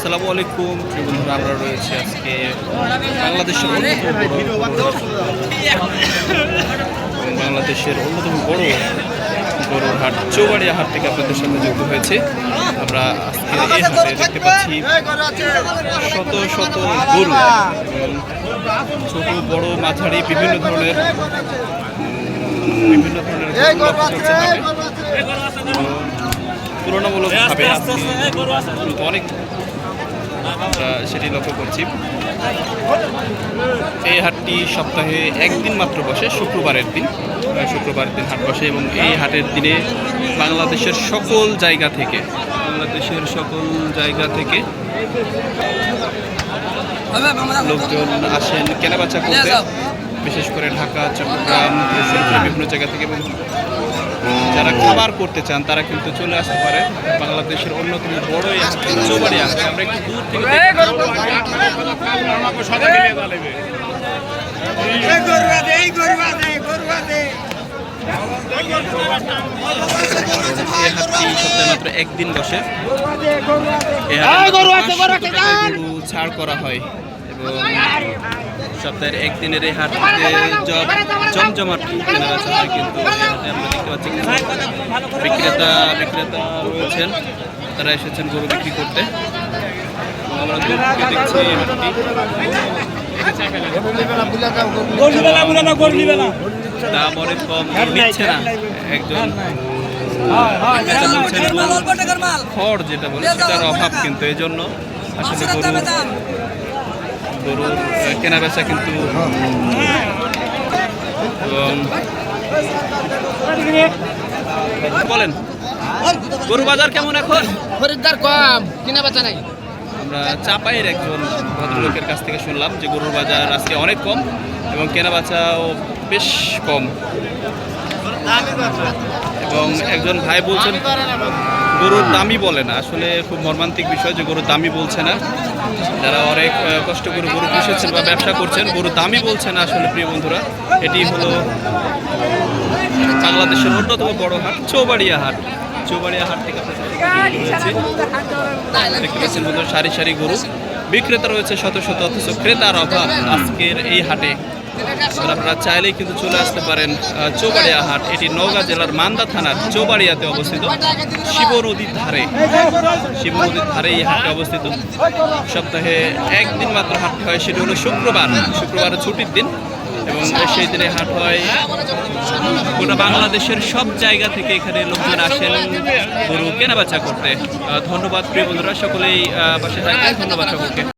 আসসালামু আলাইকুম। প্রিয় বন্ধুরা, আমরা রয়েছে আজকে বাংলাদেশের বাংলাদেশের অন্যতম বড় গরুর হাট চৌবাড়িয়া হাট থেকে আপনাদের সাথে যুক্ত হয়েছে। আমরা আজকে এই হাটে দেখতে পাচ্ছি শত শত গরু ছোট, বড়, মাঝারি, বিভিন্ন ধরনের বিভিন্ন ধরনের তুলনামূলকভাবে অনেক সেটি লক্ষ্য করছি। এই হাটটি সপ্তাহে একদিন মাত্র বসে, শুক্রবারের দিন। শুক্রবারের দিন হাট বসে এবং এই হাটের দিনে বাংলাদেশের সকল জায়গা থেকে, বাংলাদেশের সকল জায়গা থেকে লোকজন আসেন, কেনাবেচা করতে। বিশেষ করে ঢাকা, চট্টগ্রাম, বিভিন্ন জায়গা থেকে এবং যারা খাবার করতে চান তারা কিন্তু চলে আসতে পারে বাংলাদেশের অন্যতম বড় চৌবাড়ি হাট। আমরা একটু দূর থেকে মাত্র একদিন বসে এই হাটে মাত্র 500 টাকায় গরু ছাড় করা হয় এবং সপ্তাহের একদিনের এই হাটে জব জমজমাট কেনাবেচা হয় কিন্তু আমরা দেখতে পাচ্ছি বিক্রেতা বিক্রেতা রয়েছেন। তারা এসেছেন গরু বিক্রি করতে। আমরা দেখছি কম নিচ্ছে না। একজন খড় যেটা বলে সেটার অভাব কিন্তু। এই জন্য আসলে গরু গরুর আহ, কেনাবেচা কিন্তু বলেন গরু বাজার কেমন এখন? খরিদ্দার কম কিনা বেচা নাই। আমরা চাপাইয়ের একজন ভদ্রলোকের কাছ থেকে শুনলাম যে গরুর বাজার আজকে অনেক কম এবং কেনাবেচাও বেশ কম। এবং একজন ভাই বলছেন গরুর দামই বলে না। আসলে খুব মর্মান্তিক বিষয় যে গরুর দামই বলছে না। যারা অনেক কষ্ট করে গরু পুষেছেন বা ব্যবসা করছেন গরুর দামই বলছে না আসলে প্রিয় বন্ধুরা। এটি হলো বাংলাদেশের অন্যতম বড় হাট, চৌবাড়িয়া হাট। চৌবাড়িয়া হাট থেকে দেখতে পাচ্ছেন সারি সারি গরু। বিক্রেতা রয়েছে শত শত, অথচ ক্রেতার অভাব আজকের এই হাটে। আপনারা চাইলেই কিন্তু চলে আসতে পারেন চৌবাড়িয়া হাট। এটি নওগাঁ জেলার মান্দা থানার চৌবাড়িয়াতে অবস্থিত। শিব নদীর ধারে। শিব নদীর ধারে এই হাটটি অবস্থিত। সপ্তাহে একদিন মাত্র হাট হয়, সেটি হলো শুক্রবার। শুক্রবার ছুটির দিন এবং সেই দিনে হাট হয় গোটা বাংলাদেশের সব জায়গা থেকে এখানে লোকজন আসেন গরু কেনাবেচা করতে। ধন্যবাদ প্রিয় বন্ধুরা, সকলেই পাশে থাকবেন। ধন্যবাদ সকলকে।